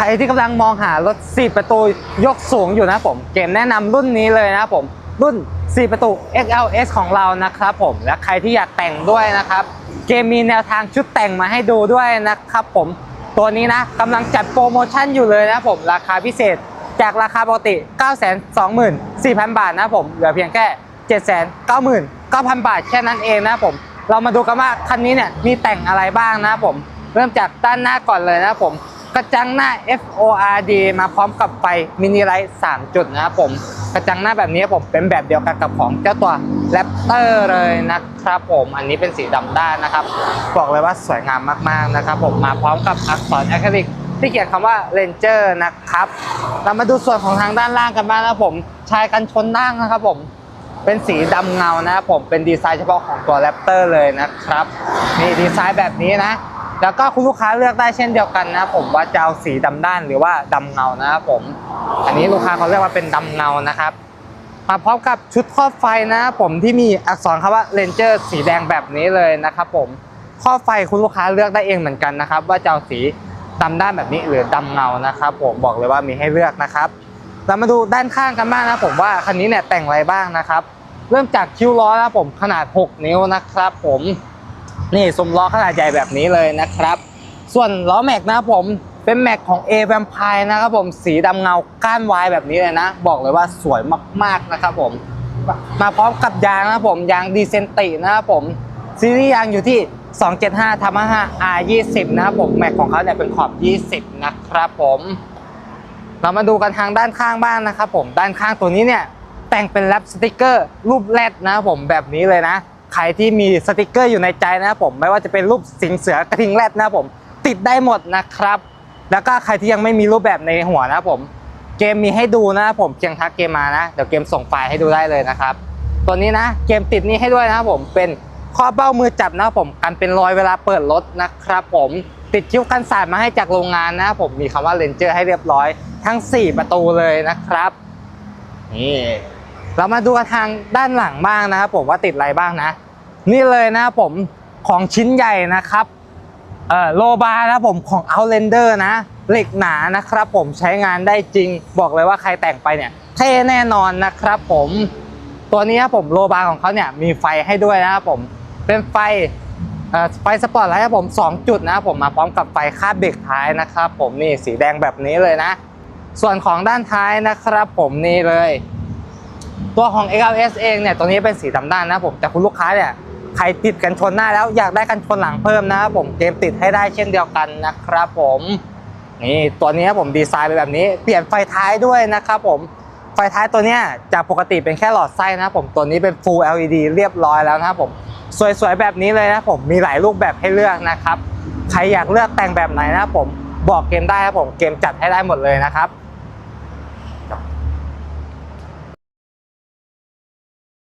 ใครที่กำลังมองหารถ 4 ประตูยกสูงอยู่นะผม เกมแนะนำรุ่นนี้เลยนะผม รุ่น 4 ประตู XLS ของเรานะครับผม และใครที่อยากแต่งด้วยนะครับ เกมมีแนวทางชุดแต่งมาให้ดูด้วยนะครับผม ตัวนี้นะกำลังจัดโปรโมชั่นอยู่เลยนะผม ราคาพิเศษจากราคาปกติ 924,000 บาทนะผม เหลือเพียงแค่ 799,000 บาทแค่นั้นเองนะผม เรามาดูกันว่าคันนี้เนี่ยมีแต่งอะไรบ้างนะผม เริ่มจากด้านหน้าก่อนเลยนะผม กระจังหน้า FORD มาพร้อมกับไฟมินิไลท์3จุดนะครับผม กระจังหน้าแบบนี้ผมเป็นแบบเดียวกันกับของเจ้าตัวแรปเตอร์เลยนะครับผม อันนี้เป็นสีดำด้านนะครับ บอกเลยว่าสวยงามมากๆนะครับผม มาพร้อมกับอักษรอคริลิกที่เขียนคำว่า Ranger นะครับ เรามาดูส่วนของทางด้านล่างกันบ้างนะครับผม ชายกันชนนั่งนะครับผมเป็นสีดำเงานะครับผมเป็นดีไซน์เฉพาะของตัวแรปเตอร์เลยนะครับนี่ดีไซน์แบบนี้นะ แล้วก็คุณลูกค้าเลือกได้เช่นเดียวกันนะครับผมว่าจะเอาสีดำด้านหรือว่าดำเงานะครับผม อันนี้ลูกค้าเขาเรียกว่าเป็นดำเงานะครับ มาพร้อมกับชุดครอบไฟนะผมที่มีอักษรคำว่า Ranger สีแดงแบบนี้เลยนะครับผมครอบไฟคุณลูกค้าเลือกได้เองเหมือนกันนะครับ ว่าจะเอาสีดำด้านแบบนี้หรือดำเงานะครับ ผมบอกเลยว่ามีให้เลือกนะครับเรามาดูด้านข้างกันบ้างนะครับผมว่าคันนี้เนี่ยแต่งอะไรบ้างนะครับ เริ่มจากคิ้วล้อนะครับผมขนาด 6 นิ้วนะครับ ผม นี่สมล้อขนาดใหญ่แบบนี้เลยนะครับ ส่วนล้อแม็กนะผมเป็นแม็กของ A Vampire นะครับผมสีดำเงาก้านวายแบบนี้เลยนะ บอกเลยว่าสวยมากๆนะครับผมมาพร้อมกับยางนะครับผมยางดีเซนตินะครับผมซีรีส์ยางอยู่ที่ 275ทับ5 R 20นะครับผมแม็กของเขาเนี่ยเป็นขอบ 20 นะครับผมเรามาดูกันทางด้านข้างบ้างนะครับผมด้านข้างตัวนี้เนี่ยแต่งเป็นแรปสติกเกอร์รูปแรดนะครับผมแบบนี้เลยนะ ใครที่มีสติกเกอร์อยู่ในใจนะครับผมไม่ว่าจะเป็นรูปสิงเสือกระทิงแรดนะครับผมติดได้หมดนะครับ แล้วก็ใครที่ยังไม่มีรูปแบบในหัวนะครับผมเกมมีให้ดูนะครับผมเพียงทักเกมมานะเดี๋ยวเกมส่งไฟล์ให้ดูได้เลยนะครับตัวนี้นะเกมติดนี่ให้ด้วยนะครับผมเป็นข้อเบ้ามือจับนะครับผมกันเป็นรอยเวลาเปิดรถนะครับผมติดคิ้วกันสาดมาให้จากโรงงานนะครับผมมีคำว่าเลนเจอร์ให้เรียบร้อยทั้ง 4 ประตูเลยนะครับนี่ เรามาดูทางด้านหลังบ้างนะครับผมว่าติดอะไรบ้างนะ นี่เลยนะครับผมของชิ้นใหญ่นะครับเอ่อโลบาร์นะผมของ Outlander นะ เหล็กหนานะครับผมใช้งานได้จริง บอกเลยว่าใครแต่งไปเนี่ยเท่แน่นอนนะครับผมตัวนี้ครับผมโลบาร์ของเขาเนี่ยมีไฟให้ด้วยนะครับผมเป็นไฟเอ่อไฟสปอร์ตไลท์ครับผม 2 จุดนะครับผมมาพร้อมกับไฟคาดเบรกท้ายนะครับผมนี่สีแดงแบบนี้เลยนะ ส่วนของด้านท้ายนะครับผมนี่เลย ตัวของ XLS เองเนี่ยตัวนี้เป็นสีดำด้านนะครับผมแต่คุณลูกค้าเนี่ยใครติดกันชนหน้าแล้วอยากได้กันชนหลังเพิ่มนะครับผมเกมติดให้ได้เช่นเดียวกันนะครับผมนี่ตัวนี้ผมดีไซน์ไปแบบนี้ เปลี่ยนไฟท้ายด้วยนะครับผมไฟท้ายตัวเนี้ยจากปกติเป็นแค่หลอดไส้นะครับผมตัวนี้เป็น Full LED เรียบร้อยแล้วนะครับผมสวยๆแบบนี้เลยนะครับผมมีหลายรูปแบบให้เลือกนะครับใครอยากเลือกแต่งแบบไหนนะครับผมบอกเกมได้ครับผมเกมจัดให้ได้หมดเลยนะครับ